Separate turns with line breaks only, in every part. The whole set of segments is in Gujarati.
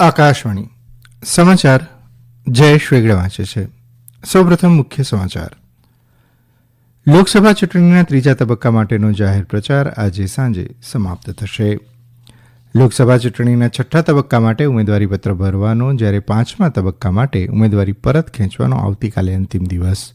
આકાશવાણી. સમાચાર જયેશ વેગડા વાંચે છે. સૌપ્રથમ મુખ્ય સમાચાર. લોકસભા ચૂંટણીના ત્રીજા તબક્કા માટેનો જાહેર પ્રચાર આજે સાંજે સમાપ્ત થશે. લોકસભા ચૂંટણીના છઠ્ઠા તબક્કા માટે ઉમેદવારીપત્ર ભરવાનો, જ્યારે પાંચમા તબક્કા માટે ઉમેદવારી પરત ખેંચવાનો આવતીકાલે અંતિમ દિવસ.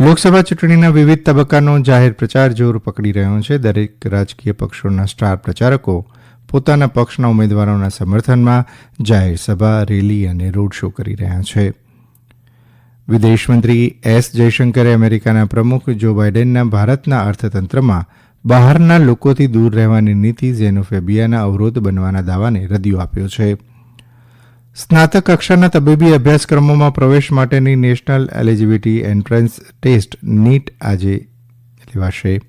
લોકસભા ચૂંટણીના વિવિધ તબક્કાનો જાહેર પ્રચાર જોર પકડી રહ્યો છે. દરેક રાજકીય પક્ષોના સ્ટાર પ્રચારકો પોતાના પક્ષના ઉમેદવારોના સમર્થનમાં જાહેર સભા, રેલી અને રોડ શો કરી રહ્યા છે. વિદેશમંત્રી એસ જયશંકરે અમેરિકાના પ્રમુખ જો બાઇડેનના ભારતના અર્થતંત્રમાં બહારના લોકોથી દૂર રહેવાની નીતિ ઝેનોફેબિયાના અવરોધ બનવાના દાવાને રદિયો આપ્યો છે. સ્નાતક કક્ષાના તબીબી અભ્યાસક્રમોમાં પ્રવેશ માટેની national eligibility entrance test NEET આજે લેવાશે.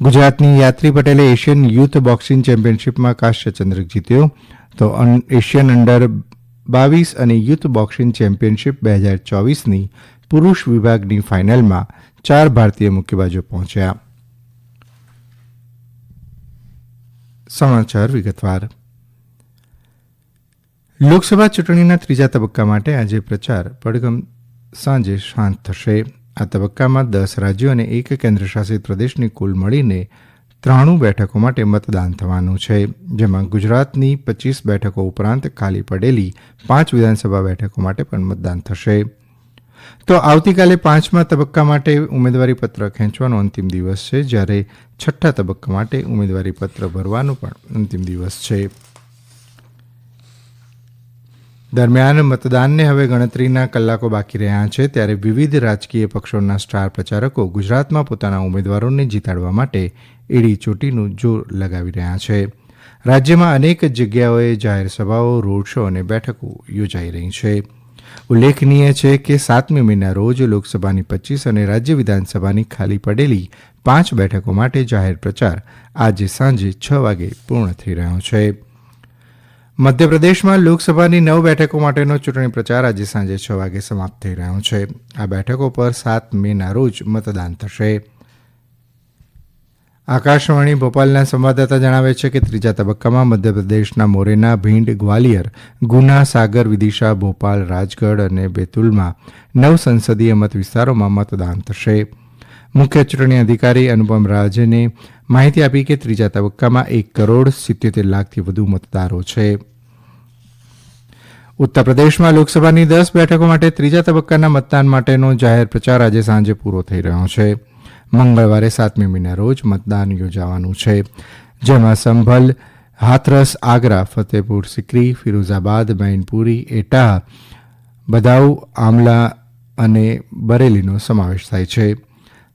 ગુજરાતની યાત્રી પટેલે એશિયન યુથ બોક્સિંગ ચેમ્પિયનશિપમાં કાંસ્ય ચંદ્રક જીત્યો. તો એશિયન અંડર બાવીસ અને યુથ બોક્સિંગ ચેમ્પિયનશિપ બે હજાર ચોવીસની પુરુષ વિભાગની ફાઇનલમાં ચાર ભારતીય મુક્કેબાજો પહોંચ્યા. સમાચાર વિગતવાર. લોકસભા ચૂંટણીના ત્રીજા તબક્કા માટે આજે પ્રચાર પડગમ સાંજે શાંત થશે. આ તબક્કામાં દસ રાજ્યો અને એક કેન્દ્રશાસિત પ્રદેશની કુલ મળીને ત્રાણું બેઠકો માટે મતદાન થવાનું છે, જેમાં ગુજરાતની પચીસ બેઠકો ઉપરાંત ખાલી પડેલી પાંચ વિધાનસભા બેઠકો માટે પણ મતદાન થશે. તો આવતીકાલે પાંચમા તબક્કા માટે ઉમેદવારીપત્ર ખેંચવાનો અંતિમ દિવસ છે, જ્યારે છઠ્ઠા તબક્કા માટે ઉમેદવારીપત્ર ભરવાનો પણ અંતિમ દિવસ છે. દરમિયાન મતદાનને હવે ગણતરીના કલાકો બાકી રહ્યા છે, ત્યારે વિવિધ રાજકીય પક્ષોના સ્ટાર પ્રચારકો ગુજરાતમાં પોતાના ઉમેદવારોને જીતાડવા માટે એડી ચોટીનું જોર લગાવી રહ્યા છે. રાજ્યમાં અનેક જગ્યાઓએ જાહેર સભાઓ, રોડ શો અને બેઠકો યોજાઈ રહી છે. ઉલ્લેખનીય છે કે સાતમી મેના રોજ લોકસભાની પચીસ અને રાજ્ય વિધાનસભાની ખાલી પડેલી પાંચ બેઠકો માટે જાહેર પ્રચાર આજે સાંજે છ વાગે પૂર્ણ થઈ રહ્યો છે. મધ્યપ્રદેશમાં લોકસભાની નવ બેઠકો માટેનો ચૂંટણી પ્રચાર આજે સાંજે છ વાગે સમાપ્ત થઈ રહ્યો છે. આ બેઠકો પર સાત મેના રોજ મતદાન થશે. આકાશવાણી ભોપાલના સંવાદદાતા જણાવે છે કે ત્રીજા તબક્કામાં મધ્યપ્રદેશના મોરેના ભીંડ ગ્વાલિયર, ગુના સાગર, વિદિશા, ભોપાલ, રાજગઢ અને બેતુલમાં નવ સંસદીય મત વિસ્તારોમાં મતદાન થશે. મુખ્ય ચૂંટણી અધિકારી અનુપમ રાજને માહિતી આપી કે ત્રીજા તબક્કામાં એક કરોડ સિત્યોતેર લાખથી વધુ મતદારો છે. ઉત્તર પ્રદેશમાં લોકસભાની દસ બેઠકો માટે ત્રીજા તબક્કાના મતદાન માટેનો જાહેર પ્રચાર આજે સાંજે પૂરો થઈ રહ્યો છે. મંગળવારે સાતમી મીના રોજ મતદાન યોજાવાનું છે. જેમાં સંભલ, હાથરસ, આગ્રા ફતેપુર સિક્રી, ફિરોઝાબાદ, મૈનપુરી એટા બદાઉ, આમલા અને બરેલીનો સમાવેશ થાય છે.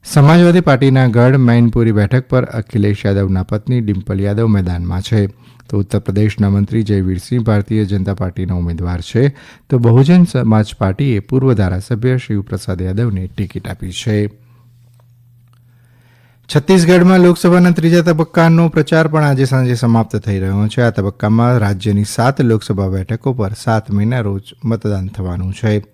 સમાજવાદી પાર્ટીના ગઢ મૈનપુરી બેઠક પર અખિલેશ યાદવના પત્ની ડિમ્પલ યાદવ મેદાનમાં છે. તો ઉત્તર પ્રદેશના મંત્રી જયવીરસિંહ ભારતીય જનતા પાર્ટીના ઉમેદવાર છે. તો બહુજન સમાજ પાર્ટીએ પૂર્વ ધારાસભ્ય શિવપ્રસાદ યાદવને ટિકિટ આપી છે. છત્તીસગઢમાં લોકસભાના ત્રીજા તબક્કાનો પ્રચાર પણ આજે સાંજે સમાપ્ત થઈ રહ્યો છે. આ તબક્કામાં રાજ્યની સાત લોકસભા બેઠકો પર સાત મહિના રોજ મતદાન થવાનું છે.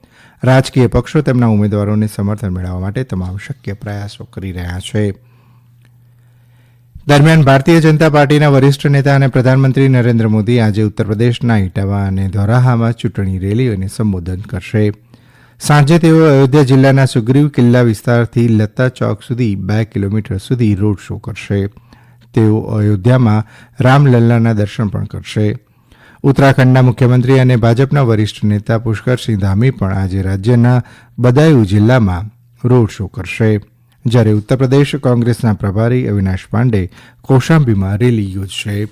રાજકીય પક્ષો તેમના ઉમેદવારોને સમર્થન મેળવવા માટે તમામ શક્ય પ્રયાસો કરી રહ્યા છે. દરમિયાન ભારતીય જનતા પાર્ટીના વરિષ્ઠ નેતા અને પ્રધાનમંત્રી નરેન્દ્ર મોદી આજે ઉત્તર પ્રદેશના ઇટાવા અને ધોરાહામાં ચૂંટણી રેલીઓને સંબોધન કરશે. સાંજે તેઓ અયોધ્યા જિલ્લાના સુગ્રીવ કિલ્લા વિસ્તારથી લત્તા ચોક સુધી બે કિલોમીટર સુધી રોડ શો કરશે. તેઓ અયોધ્યામાં રામલલ્લાના દર્શન પણ કરશે. ઉત્તરાખંડના મુખ્યમંત્રી અને ભાજપના વરિષ્ઠ નેતા પુષ્કરસિંહ ધામી પણ આજે રાજ્યના બદાયુ જિલ્લામાં રોડ શો કરશે. જ્યારે ઉત્તર પ્રદેશ કોંગ્રેસના પ્રભારી અવિનાશ પાંડે કૌશામ્બીમાં રેલી યોજશે.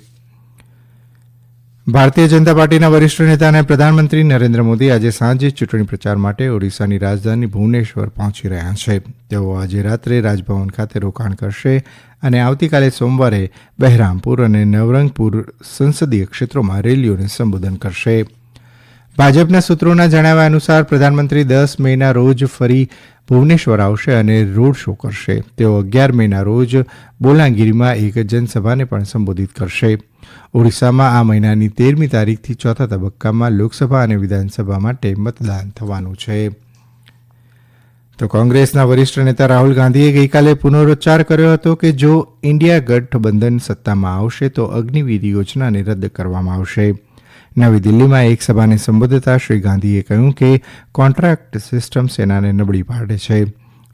ભારતીય જનતા પાર્ટીના વરિષ્ઠ નેતા અને પ્રધાનમંત્રી નરેન્દ્ર મોદી આજે સાંજે ચૂંટણી પ્રચાર માટે ઓડિશાની રાજધાની ભુવનેશ્વર પહોંચી રહ્યા છે. તેઓ આજે રાત્રે રાજભવન ખાતે રોકાણ કરશે અને આવતીકાલે સોમવારે બહેરામપુર અને નવરંગપુર સંસદીય ક્ષેત્રોમાં રેલીઓને સંબોધન કરશે. ભાજપના સૂત્રોના જણાવ્યા અનુસાર પ્રધાનમંત્રી દસ મેના રોજ ફરી ભુવનેશ્વર આવશે અને રોડ શો કરશે. તેઓ અગિયાર મેના રોજ બોલાંગીરીમાં એક જનસભાને પણ સંબોધિત કરશે. ઓડિશામાં આ મહિનાની તેરમી તારીખથી ચોથા તબક્કામાં લોકસભા અને વિધાનસભા માટે મતદાન થવાનું છે. તો કોંગ્રેસના વરિષ્ઠ નેતા રાહુલ ગાંધીએ ગઈકાલે પુનરોચ્ચાર કર્યો હતો કે જો ઇન્ડિયા ગઠબંધન સત્તામાં આવશે તો અગ્નિવીર યોજનાને રદ કરવામાં આવશે. નવી દિલ્હીમાં એક સભાને સંબોધતા શ્રી ગાંધીએ કહ્યું કે કોન્ટ્રાક્ટ સિસ્ટમ સેનાને નબળી પાડે છે.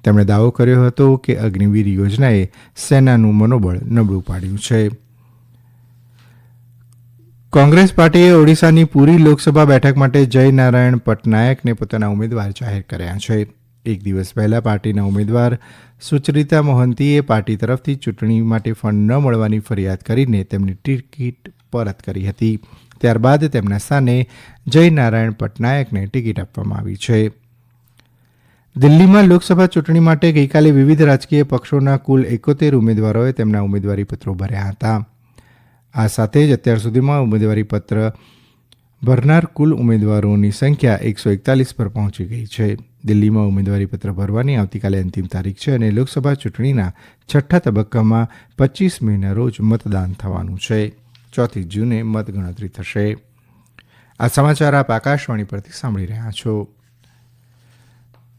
તેમણે દાવો કર્યો હતો કે અગ્નિવીર યોજનાએ સેનાનું મનોબળ નબળું પાડ્યું છે. કોંગ્રેસ પાર્ટીએ ઓડિશાની પૂરી લોકસભા બેઠક માટે જય નારાયણ પટનાયકને પોતાના ઉમેદવાર જાહેર કર્યા છે. એક દિવસ પહેલા પાર્ટીના ઉમેદવાર સુચરિતા મોહંતીએ પાર્ટી તરફથી ચૂંટણી માટે ફંડ ન મળવાની ફરિયાદ કરીને તેમની ટિકિટ પરત કરી હતી. ત્યારબાદ તેમના સ્થાને જયનારાયણ પટનાયકને ટિકિટ આપવામાં આવી છે. દિલ્હીમાં લોકસભા ચૂંટણી માટે ગઈકાલે વિવિધ રાજકીય પક્ષોના કુલ એકોતેર ઉમેદવારોએ તેમના ઉમેદવારીપત્રો ભર્યા હતા. આ સાથે જ અત્યાર સુધીમાં ઉમેદવારીપત્ર ભરનાર કુલ ઉમેદવારોની સંખ્યા એકસો એકતાલીસ પર પહોંચી ગઈ છે. દિલ્હીમાં ઉમેદવારીપત્ર ભરવાની આવતીકાલે અંતિમ તારીખ છે અને લોકસભા ચૂંટણીના છઠ્ઠા તબક્કામાં પચીસ મેના રોજ મતદાન થવાનું છે. ચોથી જૂને મતગણતરી થશે. આ સમાચાર આપ આકાશવાણી પરથી સાંભળી રહ્યા છો.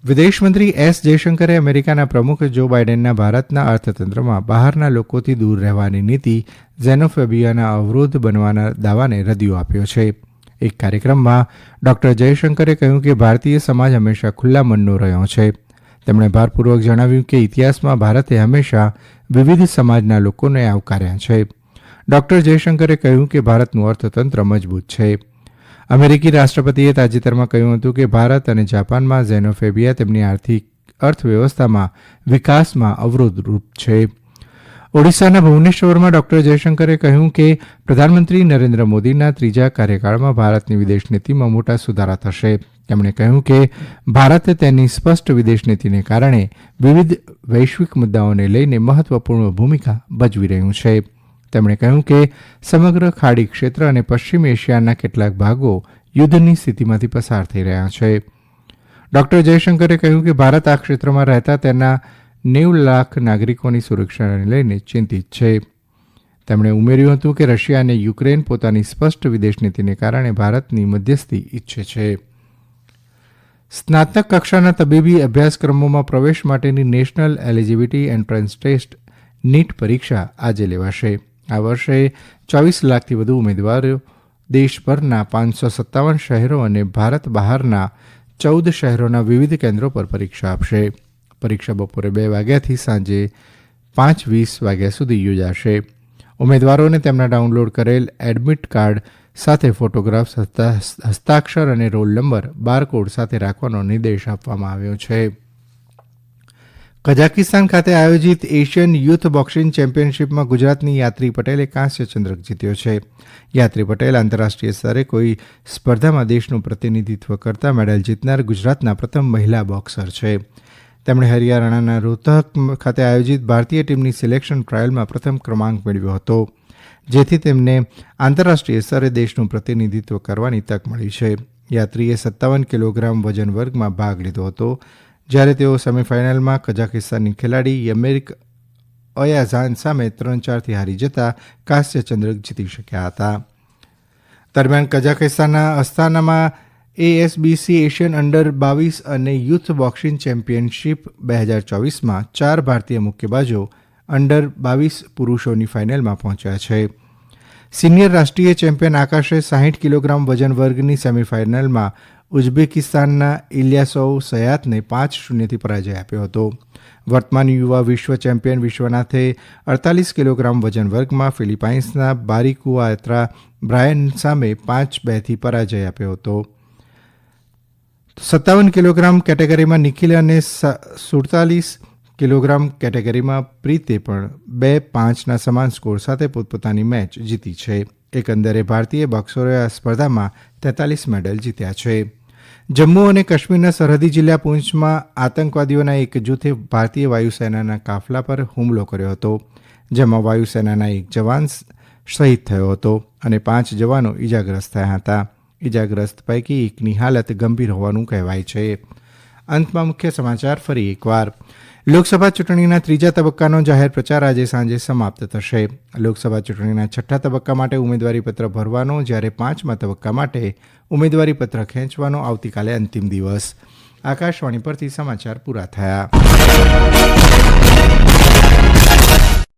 વિદેશમંત્રી એસ જયશંકરે અમેરિકાના પ્રમુખ જો બાઇડેનના ભારતના અર્થતંત્રમાં બહારના લોકોથી દૂર રહેવાની નીતિ ઝેનોફેબિયાના અવરોધ બનવાના દાવાને રદિયો આપ્યો છે. એક કાર્યક્રમમાં ડોક્ટર જયશંકરે કહ્યું કે ભારતીય સમાજ હંમેશા ખુલ્લા મનનો રહ્યો છે. તેમણે ભારપૂર્વક જણાવ્યું કે ઇતિહાસમાં ભારતે હંમેશા વિવિધ સમાજના લોકોને આવકાર્યા છે. ડોક્ટર જયશંકરે કહ્યું કે ભારતનું અર્થતંત્ર મજબૂત છે. અમેરિકી રાષ્ટ્રપતિએ તાજેતરમાં કહ્યું હતું કે ભારત અને જાપાનમાં ઝેનોફેબિયા તેમની આર્થિક અર્થવ્યવસ્થામાં વિકાસમાં અવરોધરૂપ છે. ઓડિશાના ભુવનેશ્વરમાં ડોક્ટર જયશંકરે કહ્યું કે પ્રધાનમંત્રી નરેન્દ્ર મોદીના ત્રીજા કાર્યકાળમાં ભારતની વિદેશ નીતિમાં મોટા સુધારા થશે. તેમણે કહ્યું કે ભારત તેની સ્પષ્ટ વિદેશ નીતિને કારણે વિવિધ વૈશ્વિક મુદ્દાઓને લઈને મહત્વપૂર્ણ ભૂમિકા ભજવી રહ્યું છે. તેમણે કહ્યું કે સમગ્ર ખાડી ક્ષેત્ર અને પશ્ચિમ એશિયાના કેટલાક ભાગો યુદ્ધની સ્થિતિમાંથી પસાર થઈ રહ્યા છે. ડોક્ટર જયશંકરે કહ્યું કે ભારત આ ક્ષેત્રમાં રહેતા તેના નેવ લાખ નાગરિકોની સુરક્ષાને લઈને ચિંતિત છે. તેમણે ઉમેર્યું હતું કે રશિયા અને યુક્રેન પોતાની સ્પષ્ટ વિદેશ નીતિને કારણે ભારતની મધ્યસ્થી ઈચ્છે છે. સ્નાતક કક્ષાના તબીબી અભ્યાસક્રમોમાં પ્રવેશ માટેની national eligibility entrance test NEET પરીક્ષા આજે લેવાશે. આ વર્ષે ચોવીસ લાખથી વધુ ઉમેદવારો દેશભરના પાંચસો સત્તાવન શહેરો અને ભારત બહારના ચૌદ શહેરોના વિવિધ કેન્દ્રો પર પરીક્ષા આપશે. પરીક્ષા બપોરે બે વાગ્યાથી સાંજે પાંચ વીસ વાગ્યા સુધી યોજાશે. ઉમેદવારોને તેમના ડાઉનલોડ કરેલ એડમિટ કાર્ડ સાથે ફોટોગ્રાફ્સ હસ્તાક્ષર અને રોલ નંબર, બારકોડ સાથે રાખવાનો નિર્દેશ આપવામાં આવ્યો છે. કઝાકિસ્તાન ખાતે આયોજિત એશિયન યુથ બોક્સિંગ ચેમ્પિયનશિપમાં ગુજરાતની યાત્રી પટેલે કાંસ્ય ચંદ્રક જીત્યો છે. યાત્રી પટેલ આંતરરાષ્ટ્રીય સ્તરે કોઈ સ્પર્ધામાં દેશનું પ્રતિનિધિત્વ કરતા મેડલ જીતનાર ગુજરાતના પ્રથમ મહિલા બોક્સર છે. તેમણે હરિયાણાના રોહતક ખાતે આયોજિત ભારતીય ટીમની સિલેક્શન ટ્રાયલમાં પ્રથમ ક્રમાંક મેળવ્યો હતો, જેથી તેમને આંતરરાષ્ટ્રીય સ્તરે દેશનું પ્રતિનિધિત્વ કરવાની તક મળી છે. યાત્રીએ સત્તાવન કિલોગ્રામ વજન વર્ગમાં ભાગ લીધો હતો. જ્યારે તેઓ સેમીફાઇનલમાં કઝાકિસ્તાનની ખેલાડી યમેરિક અયાઝાન સામે ત્રણ ચારથી હારી જતા કાંસ્ય ચંદ્રક જીતી શક્યા હતા. દરમિયાન કઝાકિસ્તાનના અસ્તાનામાં એએસબીસી એશિયન અંડર બાવીસ અને યુથ બોક્સિંગ ચેમ્પિયનશિપ બે હજાર ચોવીસમાં ચાર ભારતીય મુક્કેબાજો અંડર બાવીસ પુરુષોની ફાઇનલમાં પહોંચ્યા છે. સિનિયર રાષ્ટ્રીય ચેમ્પિયન આકાશે સાહીઠ કિલોગ્રામ વજન વર્ગની સેમીફાઇનલમાં ઉઝબેકિસ્તાનના ઇલિયાસોવ સયાતને પાંચ શૂન્યથી પરાજય આપ્યો હતો. વર્તમાન યુવા વિશ્વ ચેમ્પિયન વિશ્વનાથે અડતાલીસ કિલોગ્રામ વજન વર્ગમાં ફિલિપાઇન્સના બારીકુઆત્રા બ્રાયન સામે પાંચ બેથી પરાજય આપ્યો હતો. સત્તાવન કિલોગ્રામ કેટેગરીમાં નિખિલ અને સુડતાલીસ કિલોગ્રામ કેટેગરીમાં પ્રીતે પણ બે પાંચના સમાન સ્કોર સાથે પોતપોતાની મેચ જીતી છે. એકંદરે ભારતીય બોક્સરોએ આ સ્પર્ધામાં તેતાલીસ મેડલ જીત્યા છે. જમ્મુ અને કાશ્મીરના સરહદી જિલ્લા પૂંછમાં આતંકવાદીઓના એક જૂથે ભારતીય વાયુસેનાના કાફલા પર હુમલો કર્યો હતો, જેમાં વાયુસેનાના એક જવાન શહીદ થયો હતો અને પાંચ જવાનો ઇજાગ્રસ્ત થયા હતા. ઇજાગ્રસ્ત પૈકી એકની હાલત ગંભીર હોવાનું કહેવાય છે. અંતમાં મુખ્ય સમાચાર ફરી એકવાર. લોકસભા ચૂંટણીના ત્રીજા તબક્કાનો જાહેર પ્રચાર આજે સાંજે સમાપ્ત થશે. લોકસભા ચૂંટણીના છઠ્ઠા તબક્કા માટે ઉમેદવારીપત્ર ભરવાનો, જ્યારે પાંચમા તબક્કા માટે ઉમેદવારીપત્ર ખેંચવાનો આવતીકાલે અંતિમ દિવસ. આકાશવાણી પરથી સમાચાર પૂરા થયા.